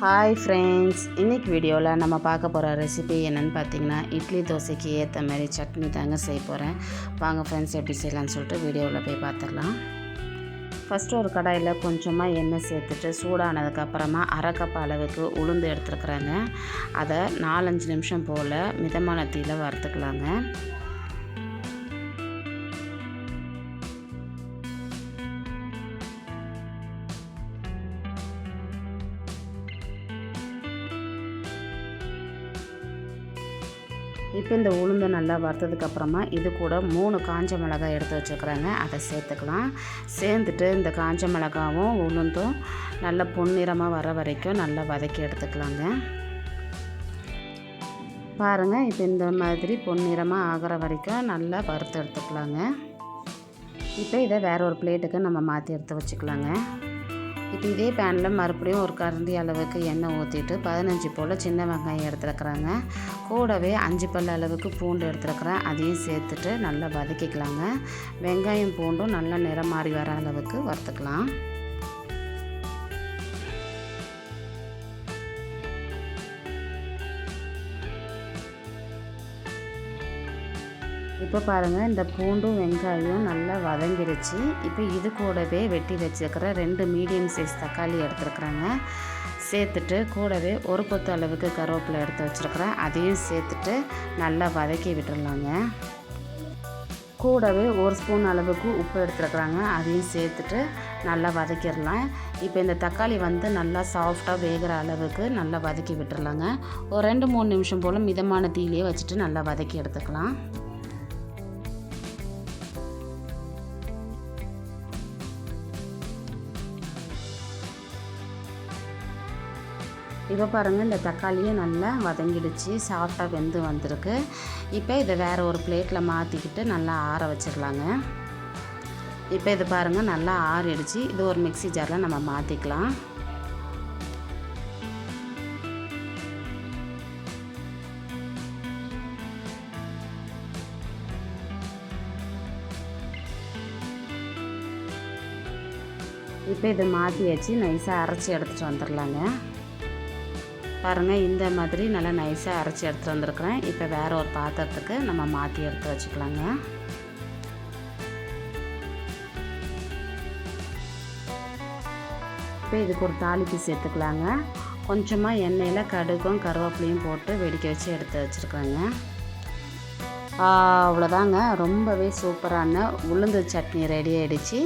Hi friends இன்றைக்கி வீடியோவில் நம்ம பார்க்க போகிற ரெசிபி என்னென்னு பார்த்தீங்கன்னா இட்லி தோசைக்கு ஏற்ற மாதிரி சட்னி தாங்க செய்ய போகிறேன் வாங்க ஃப்ரெண்ட்ஸ் எப்படி செய்யலாம்னு சொல்லிட்டு வீடியோவில் போய் பார்த்துடலாம். ஃபஸ்ட்டு ஒரு கடாயில் கொஞ்சமாக எண்ணெய் சேர்த்துட்டு சூடானதுக்கப்புறமா அரை கப் அளவுக்கு உளுந்து எடுத்துருக்குறாங்க. அதை நாலஞ்சு நிமிஷம் போல் மிதமான தீயில் வறுத்துக்கலாங்க. இப்போ இந்த உளுந்து நல்லா வறுத்ததுக்கப்புறமா இது கூட மூணு காஞ்ச மிளகாய் எடுத்து வச்சுருக்குறேங்க. அதை சேர்த்துக்கலாம். சேர்ந்துட்டு இந்த காஞ்ச மிளகாவும் உளுந்தும் நல்லா பொன்னிறமாக வர வரைக்கும் நல்லா வதக்கி எடுத்துக்கலாங்க. பாருங்கள் இப்போ இந்த மாதிரி பொன்னிறமாக ஆகிற வரைக்கும் நல்லா வறுத்து எடுத்துக்கலாங்க. இப்போ இதை வேற ஒரு பிளேட்டுக்கு நம்ம மாற்றி எடுத்து வச்சுக்கலாங்க. இப்போ இதே பேனில் மறுபடியும் ஒரு கரண்டி அளவுக்கு எண்ணெய் ஊற்றிட்டு பதினஞ்சு போல் சின்ன வெங்காயம் எடுத்துருக்குறாங்க. கூடவே அஞ்சு பல் அளவுக்கு பூண்டு எடுத்துருக்குறேன். அதையும் சேர்த்துட்டு நல்லா வதக்கிக்கலாங்க. வெங்காயம் பூண்டும் நல்லா நிறம் மாறி வர அளவுக்கு வறுத்துக்கலாம். இப்போ பாருங்கள் இந்த பூண்டும் வெங்காயம் நல்லா வதங்கிருச்சு. இப்போ இது கூடவே வெட்டி வச்சுருக்கிற ரெண்டு மீடியம் சைஸ் தக்காளி எடுத்துருக்குறாங்க. சேர்த்துட்டு கூடவே ஒரு கொத்து அளவுக்கு கருவேப்பிலை எடுத்து வச்சுருக்குறேன். அதையும் சேர்த்துட்டு நல்லா வதக்கி விட்டுடலாங்க கூடவே ஒரு ஸ்பூன் அளவுக்கு உப்பு எடுத்துருக்குறாங்க. அதையும் சேர்த்துட்டு நல்லா வதக்கிடலாம். இப்போ இந்த தக்காளி வந்து நல்லா சாஃப்டாக வேகிற அளவுக்கு நல்லா வதக்கி விட்டுடலாங்க ஒரு ரெண்டு மூணு நிமிஷம் போல் மிதமான தீலையே வச்சுட்டு நல்லா வதக்கி எடுத்துக்கலாம். இப்போ பாருங்கள் இந்த தக்காளியும் நல்லா வதங்கிடுச்சு. சாஃப்டாக வெந்து வந்திருக்கு. இப்போ இதை வேறு ஒரு பிளேட்டில் மாற்றிக்கிட்டு நல்லா ஆற வச்சிடலாங்க இப்போ இது பாருங்கள் நல்லா ஆறிடுச்சு. இது ஒரு மிக்சி ஜாரில் நம்ம மாற்றிக்கலாம் இப்போ இதை மாற்றியாச்சு நைஸாக அரைச்சி எடுத்துகிட்டு வந்துடலாங்க பாருங்கள் இந்த மாதிரி நல்லா நைஸாக அரைச்சி எடுத்துகிட்டு வந்திருக்கிறேன். இப்போ வேறு ஒரு பாத்திரத்துக்கு நம்ம மாற்றி எடுத்து வச்சுக்கலாங்க. இப்போ இதுக்கு ஒரு தாளிப்பு சேர்த்துக்கலாங்க கொஞ்சமாக எண்ணெயில் கடுகும் கருவேப்பிலையும் போட்டு வெடிக்க வச்சு எடுத்து வச்சுருக்குறேங்க அவ்வளோதாங்க. ரொம்பவே சூப்பரான உளுந்து சட்னி ரெடி ஆகிடுச்சு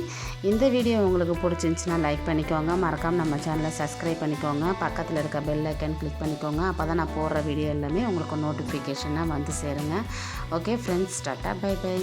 இந்த வீடியோ உங்களுக்கு பிடிச்சிருந்துச்சின்னா லைக் பண்ணிக்கோங்க. மறக்காமல் நம்ம சேனலை சப்ஸ்கிரைப் பண்ணிக்கோங்க. பக்கத்தில் இருக்க பெல் ஐக்கன் கிளிக் பண்ணிக்கோங்க. அப்போ தான் நான் போடுற வீடியோ எல்லாமே உங்களுக்கு நோட்டிஃபிகேஷனாக வந்து சேருங்க. Okay friends tata bye bye